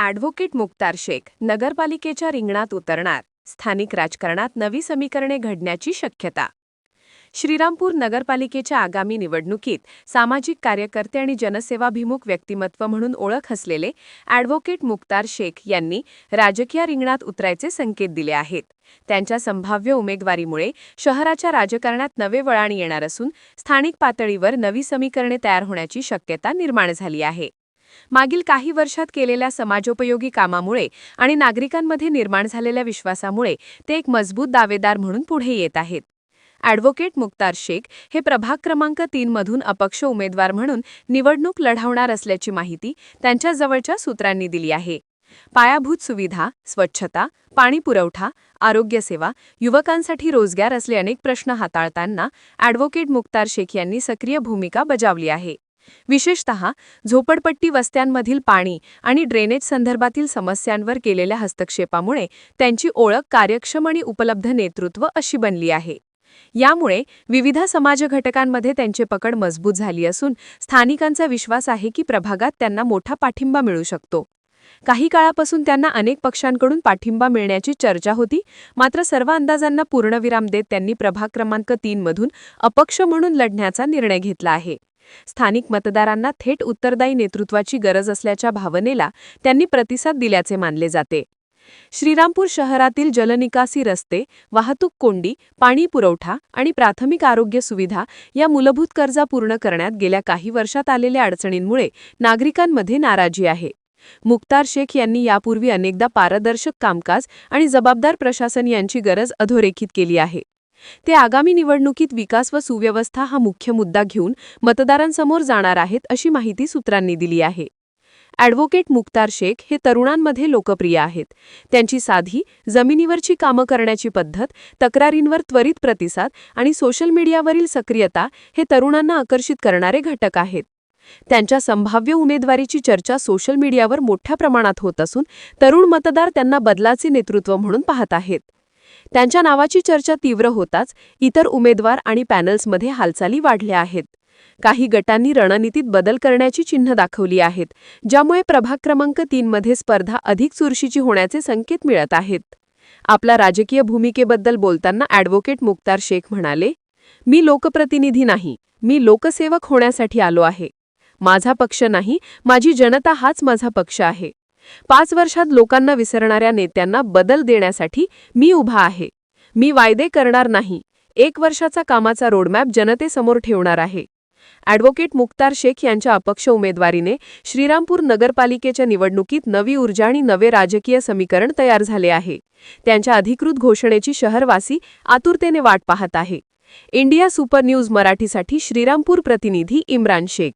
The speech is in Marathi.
ॲडव्होकेट मुक्तार शेख नगरपालिकेच्या रिंगणात उतरणार. स्थानिक राजकारणात नवी समीकरणे घडण्याची शक्यता. श्रीरामपूर नगरपालिकेच्या आगामी निवडणुकीत सामाजिक कार्यकर्ते आणि जनसेवाभिमुख व्यक्तिमत्व म्हणून ओळख असलेले ॲडव्होकेट मुक्तार शेख यांनी राजकीय रिंगणात उतरायचे संकेत दिले आहेत. त्यांच्या संभाव्य उमेदवारीमुळे शहराच्या राजकारणात नवे वळण येणार असून स्थानिक पातळीवर नवी समीकरणे तयार होण्याची शक्यता निर्माण झाली आहे. मागील काही वर्षात केलेल्या समाजोपयोगी कामामुळे आणि नागरिकांमध्ये निर्माण झालेल्या विश्वासामुळे ते एक मजबूत दावेदार म्हणून पुढे येत आहेत. ॲडव्होकेट मुक्तार शेख हे प्रभाग क्रमांक तीनमधून अपक्ष उमेदवार म्हणून निवडणूक लढवणार असल्याची माहिती त्यांच्या जवळच्या सूत्रांनी दिली आहे. पायाभूत सुविधा स्वच्छता पाणी पुरवठा आरोग्यसेवा युवकांसाठी रोजगार असले अनेक प्रश्न हाताळताना ॲडव्होकेट मुक्तार शेख यांनी सक्रिय भूमिका बजावली आहे. विशेषतः झोपडपट्टी वस्त्यांमधील पाणी आणि ड्रेनेज संदर्भातील समस्यांवर केलेल्या हस्तक्षेपामुळे त्यांची ओळख कार्यक्षम आणि उपलब्ध नेतृत्व अशी बनली आहे. यामुळे विविध समाज घटकांमध्ये त्यांची पकड मजबूत झाली असून स्थानिकांचा विश्वास आहे की प्रभागात त्यांना मोठा पाठिंबा मिळू शकतो. काही काळापासून त्यांना अनेक पक्षांकडून पाठिंबा मिळण्याची चर्चा होती मात्र सर्व अंदाजांना पूर्णविराम देत त्यांनी प्रभाग क्रमांक तीनमधून अपक्ष म्हणून लढण्याचा निर्णय घेतला आहे. स्थानिक मतदारांना थेट उत्तरदायी नेतृत्वाची गरज असल्याच्या भावनेला त्यांनी प्रतिसाद दिल्याचे मानले जाते. श्रीरामपूर शहरातील जलनिकासी रस्ते वाहतूक कोंडी पाणी पुरवठा आणि प्राथमिक आरोग्य सुविधा या मूलभूत गरजा पूर्ण करण्यात गेल्या काही वर्षात आलेल्या अडचणींमुळे नागरिकांमध्ये नाराजी आहे. मुक्तार शेख यांनी यापूर्वी अनेकदा पारदर्शक कामकाज आणि जबाबदार प्रशासन यांची गरज अधोरेखित केली आहे. ते आगामी निवडणुकीत विकास व सुव्यवस्था हा मुख्य मुद्दा घेऊन मतदारांसमोर जाणार आहेत अशी माहिती सूत्रांनी दिली आहे. ॲडव्होकेट मुक्तार शेख हे तरुणांमध्ये लोकप्रिय आहेत. त्यांची साधी जमिनीवरची कामं करण्याची पद्धत तक्रारींवर त्वरित प्रतिसाद आणि सोशल मीडियावरील सक्रियता हे तरुणांना आकर्षित करणारे घटक आहेत. त्यांच्या संभाव्य उमेदवारीची चर्चा सोशल मीडियावर मोठ्या प्रमाणात होत असून तरुण मतदार त्यांना बदलाचे नेतृत्व म्हणून पाहत आहेत. त्यांच्या नावाची चर्चा तीव्र होताच इतर उमेदवार आणि पॅनल्समध्ये हालचाली वाढल्या आहेत. काही गटांनी रणनीतीत बदल करण्याची चिन्ह दाखवली आहेत ज्यामुळे प्रभाग क्रमांक तीनमध्ये स्पर्धा अधिक चुरशीची होण्याचे संकेत मिळत आहेत. आपला राजकीय भूमिकेबद्दल बोलताना ॲडव्होकेट मुक्तार शेख म्हणाले मी लोकप्रतिनिधी नाही मी लोकसेवक होण्यासाठी आलो आहे. माझा पक्ष नाही माझी जनता हाच माझा पक्ष आहे. पाच वर्षात लोकांना विसरणाऱ्या नेत्यांना बदल देण्यासाठी मी उभा आहे. मी वायदे करणार नाही. एक वर्षाचा कामाचा रोडमॅप जनतेसमोर ठेवणार आहे. ॲडव्होकेट मुक्तार शेख यांच्या अपक्ष उमेदवारीने श्रीरामपूर नगरपालिकेच्या निवडणुकीत नवी ऊर्जा आणि नवे राजकीय समीकरण तयार झाले आहे. त्यांच्या अधिकृत घोषणेची शहरवासी आतुरतेने वाट पाहत आहे. इंडिया सुपर न्यूज मराठीसाठी श्रीरामपूर प्रतिनिधी इम्रान शेख.